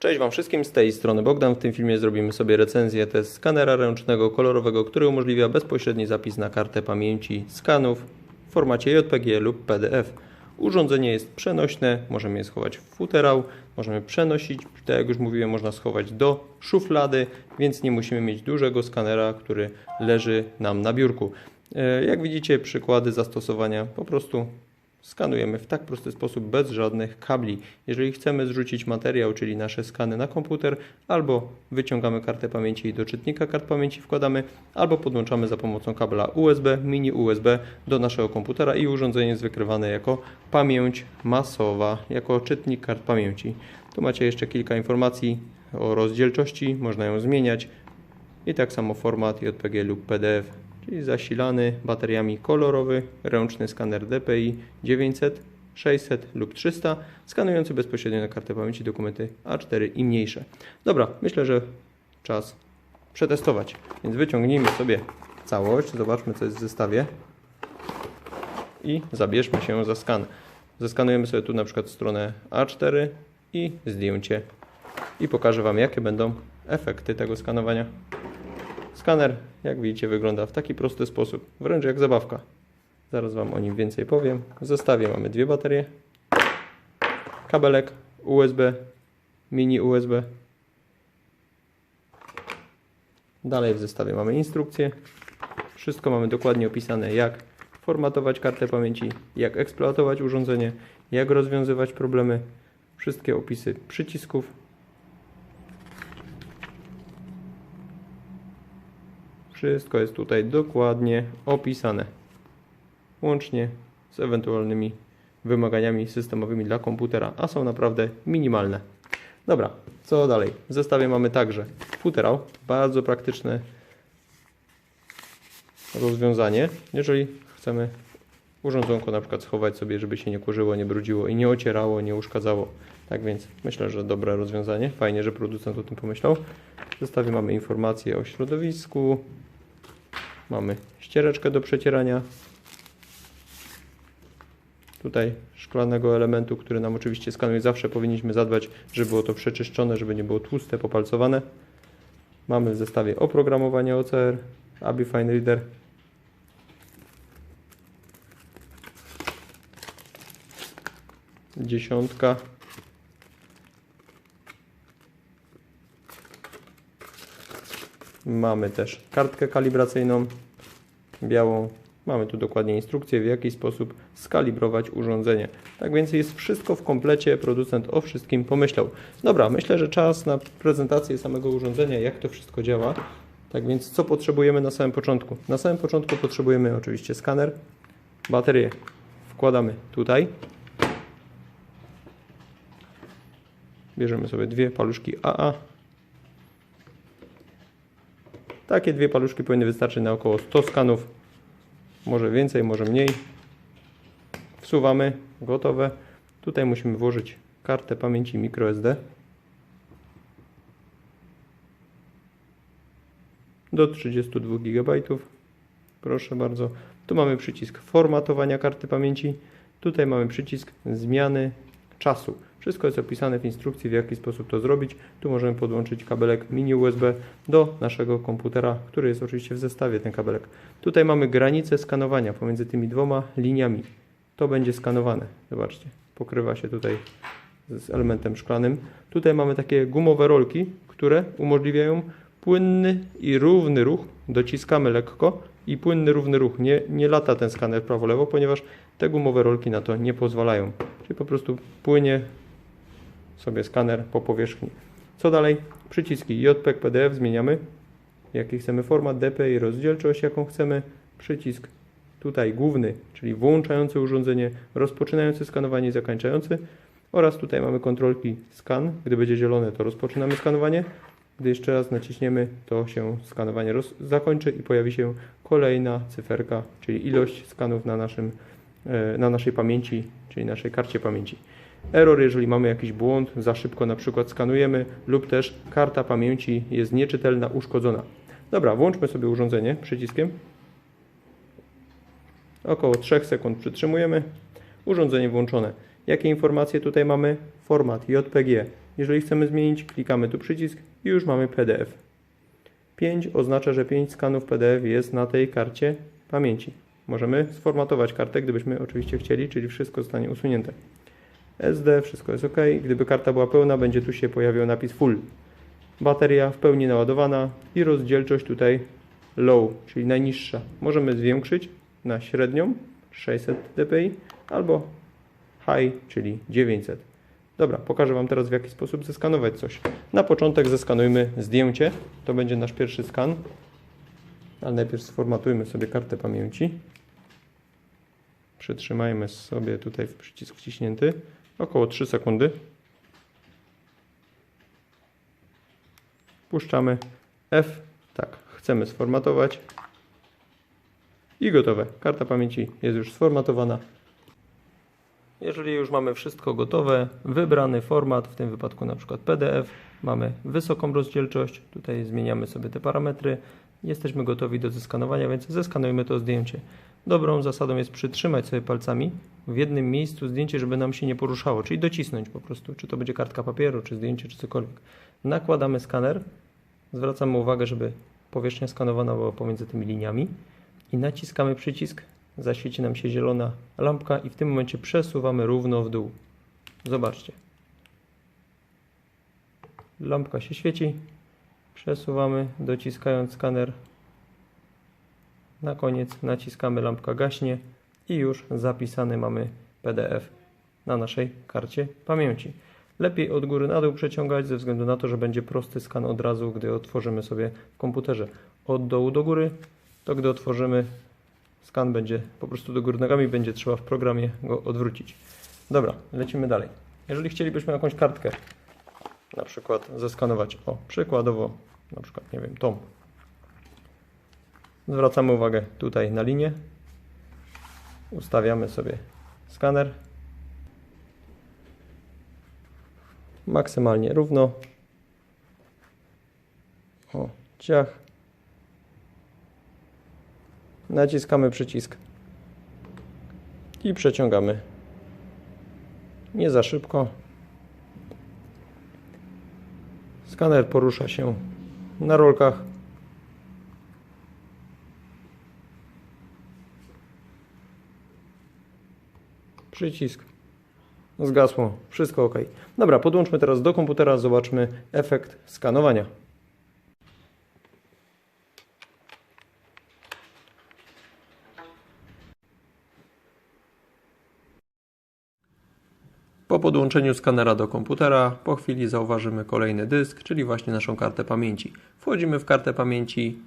Cześć Wam wszystkim, z tej strony Bogdan. W tym filmie zrobimy sobie recenzję test skanera ręcznego kolorowego, który umożliwia bezpośredni zapis na kartę pamięci skanów w formacie JPG lub PDF. Urządzenie jest przenośne, możemy je schować w futerał, możemy przenosić, tak jak już mówiłem, można schować do szuflady, więc nie musimy mieć dużego skanera, który leży nam na biurku. E, Jak widzicie, przykłady zastosowania po prostu skanujemy w tak prosty sposób, bez żadnych kabli. Jeżeli chcemy zrzucić materiał, czyli nasze skany na komputer, albo wyciągamy kartę pamięci i do czytnika kart pamięci wkładamy, albo podłączamy za pomocą kabla USB, mini USB do naszego komputera i urządzenie jest wykrywane jako pamięć masowa, jako czytnik kart pamięci. Tu macie jeszcze kilka informacji o rozdzielczości, można ją zmieniać i tak samo format JPG lub PDF, czyli zasilany bateriami kolorowy, ręczny skaner DPI 900, 600 lub 300, skanujący bezpośrednio na kartę pamięci dokumenty A4 i mniejsze. Dobra, myślę, że czas przetestować. Więc wyciągnijmy sobie całość, zobaczmy co jest w zestawie i zabierzmy się za skan. Zeskanujemy sobie tu na przykład stronę A4 i zdjęcie i pokażę Wam jakie będą efekty tego skanowania. Skaner, jak widzicie, wygląda w taki prosty sposób, wręcz jak zabawka. Zaraz Wam o nim więcej powiem. W zestawie mamy dwie baterie, kabelek USB, mini USB. Dalej w zestawie mamy instrukcję. Wszystko mamy dokładnie opisane, jak formatować kartę pamięci, jak eksploatować urządzenie, jak rozwiązywać problemy. Wszystkie opisy przycisków, Wszystko jest tutaj dokładnie opisane. Łącznie z ewentualnymi wymaganiami systemowymi dla komputera, a są naprawdę minimalne. Dobra, co dalej? W zestawie mamy także futerał, bardzo praktyczne rozwiązanie. Jeżeli chcemy urządzonko na przykład schować sobie, żeby się nie kurzyło, nie brudziło i nie ocierało, nie uszkadzało. Tak więc myślę, że dobre rozwiązanie. Fajnie, że producent o tym pomyślał. W zestawie mamy informacje o środowisku, Mamy ściereczkę do przecierania. Tutaj szklanego elementu, który nam oczywiście skanuje. Zawsze powinniśmy zadbać, żeby było to przeczyszczone, żeby nie było tłuste, popalcowane. Mamy w zestawie oprogramowanie OCR, ABI Fine Reader. Dziesiątka. Mamy też kartkę kalibracyjną białą. Mamy tu dokładnie instrukcję, w jaki sposób skalibrować urządzenie. Tak więc jest wszystko w komplecie, producent o wszystkim pomyślał. Dobra, myślę, że czas na prezentację samego urządzenia, jak to wszystko działa. Tak więc co potrzebujemy na samym początku? Na samym początku potrzebujemy oczywiście skaner, baterię wkładamy tutaj. Bierzemy sobie dwie paluszki AA Takie dwie paluszki powinny wystarczyć na około 100 skanów. Może więcej, może mniej. Wsuwamy, gotowe. Tutaj musimy włożyć kartę pamięci microSD. Do 32 GB. Proszę bardzo. Tu mamy przycisk formatowania karty pamięci. Tutaj mamy przycisk zmiany czasu. Wszystko jest opisane w instrukcji, w jaki sposób to zrobić. Tu możemy podłączyć kabelek mini USB do naszego komputera, który jest oczywiście w zestawie, ten kabelek. Tutaj mamy granicę skanowania pomiędzy tymi dwoma liniami. To będzie skanowane. Zobaczcie, pokrywa się tutaj z elementem szklanym. Tutaj mamy takie gumowe rolki, które umożliwiają płynny i równy ruch. Dociskamy lekko i płynny, równy ruch. Nie, nie lata ten skaner prawo-lewo, ponieważ te gumowe rolki na to nie pozwalają. Czyli po prostu płynie sobie skaner po powierzchni. Co dalej? Przyciski JPEG, PDF zmieniamy. Jaki chcemy format, DP i rozdzielczość, jaką chcemy. Przycisk tutaj główny, czyli włączający urządzenie, rozpoczynający skanowanie i zakończający. Oraz tutaj mamy kontrolki skan. Gdy będzie zielone, to rozpoczynamy skanowanie. Gdy jeszcze raz naciśniemy, to się skanowanie zakończy i pojawi się kolejna cyferka, czyli ilość skanów na, naszym, e, na naszej pamięci, czyli naszej karcie pamięci. Error, jeżeli mamy jakiś błąd, za szybko na przykład skanujemy lub też karta pamięci jest nieczytelna, uszkodzona. Dobra, włączmy sobie urządzenie przyciskiem. Około 3 sekund przytrzymujemy. Urządzenie włączone. Jakie informacje tutaj mamy? Format JPG Jeżeli chcemy zmienić, klikamy tu przycisk i już mamy PDF. 5 oznacza, że 5 skanów PDF jest na tej karcie pamięci. Możemy sformatować kartę, gdybyśmy oczywiście chcieli, czyli wszystko zostanie usunięte. SD, wszystko jest OK. Gdyby karta była pełna, będzie tu się pojawiał napis full. Bateria w pełni naładowana i rozdzielczość tutaj low, czyli najniższa. Możemy zwiększyć na średnią 600 dpi albo high, czyli 900. Dobra, pokażę Wam teraz w jaki sposób zeskanować coś. Na początek zeskanujmy zdjęcie. To będzie nasz pierwszy skan. Ale najpierw sformatujmy sobie kartę pamięci. Przytrzymajmy sobie tutaj w przycisk wciśnięty. Około 3 sekundy. Puszczamy F. Tak, chcemy sformatować. I gotowe. Karta pamięci jest już sformatowana. Jeżeli już mamy wszystko gotowe, wybrany format, w tym wypadku na przykład PDF, mamy wysoką rozdzielczość, tutaj zmieniamy sobie te parametry, jesteśmy gotowi do zeskanowania, więc zeskanujmy to zdjęcie. Dobrą zasadą jest przytrzymać sobie palcami w jednym miejscu zdjęcie, żeby nam się nie poruszało, czyli docisnąć po prostu, czy to będzie kartka papieru, czy zdjęcie, czy cokolwiek. Nakładamy skaner, zwracamy uwagę, żeby powierzchnia skanowana była pomiędzy tymi liniami i naciskamy przycisk, zaświeci nam się zielona lampka i w tym momencie przesuwamy równo w dół. Zobaczcie. Lampka się świeci, przesuwamy, dociskając skaner. Na koniec naciskamy, lampka gaśnie i już zapisany mamy PDF na naszej karcie pamięci. Lepiej od góry na dół przeciągać ze względu na to, że będzie prosty skan od razu, gdy otworzymy sobie w komputerze. Od dołu do góry, to gdy otworzymy skan będzie po prostu do góry nogami, będzie trzeba w programie go odwrócić. Dobra, lecimy dalej. Jeżeli chcielibyśmy jakąś kartkę na przykład zeskanować, o przykładowo na przykład, nie wiem, tą. Zwracamy uwagę tutaj na linię. Ustawiamy sobie skaner. Maksymalnie równo. O, ciach. Naciskamy przycisk i przeciągamy. Nie za szybko. Skaner porusza się na rolkach. Przycisk. Zgasło. Wszystko ok. Dobra, podłączmy teraz do komputera, zobaczmy efekt skanowania. Po podłączeniu skanera do komputera, po chwili zauważymy kolejny dysk, czyli właśnie naszą kartę pamięci. Wchodzimy w kartę pamięci,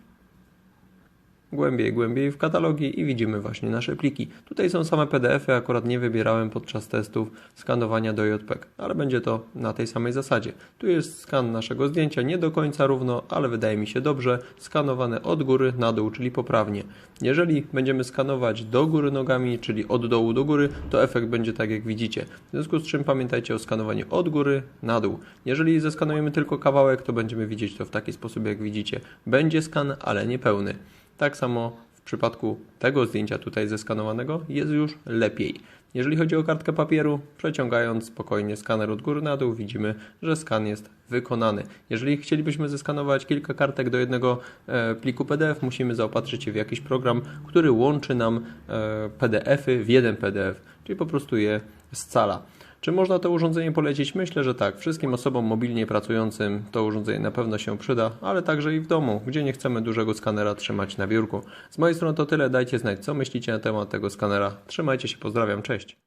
głębiej, głębiej w katalogi i widzimy właśnie nasze pliki. Tutaj są same PDF-y, akurat nie wybierałem podczas testów skanowania do JPEG, ale będzie to na tej samej zasadzie. Tu jest skan naszego zdjęcia, nie do końca równo, ale wydaje mi się dobrze, skanowane od góry na dół, czyli poprawnie. Jeżeli będziemy skanować do góry nogami, czyli od dołu do góry, to efekt będzie tak jak widzicie. W związku z czym pamiętajcie o skanowaniu od góry na dół. Jeżeli zeskanujemy tylko kawałek, to będziemy widzieć to w taki sposób jak widzicie. Będzie skan, ale nie pełny. Tak samo w przypadku tego zdjęcia tutaj zeskanowanego jest już lepiej. Jeżeli chodzi o kartkę papieru, przeciągając spokojnie skaner od góry na dół, widzimy, że skan jest wykonany. Jeżeli chcielibyśmy zeskanować kilka kartek do jednego e, pliku PDF, musimy zaopatrzyć się w jakiś program, który łączy nam e, PDF-y w jeden PDF, czyli po prostu je scala. Czy można to urządzenie polecić? Myślę, że tak. Wszystkim osobom mobilnie pracującym to urządzenie na pewno się przyda, ale także i w domu, gdzie nie chcemy dużego skanera trzymać na biurku. Z mojej strony to tyle. Dajcie znać, co myślicie na temat tego skanera. Trzymajcie się, pozdrawiam, cześć.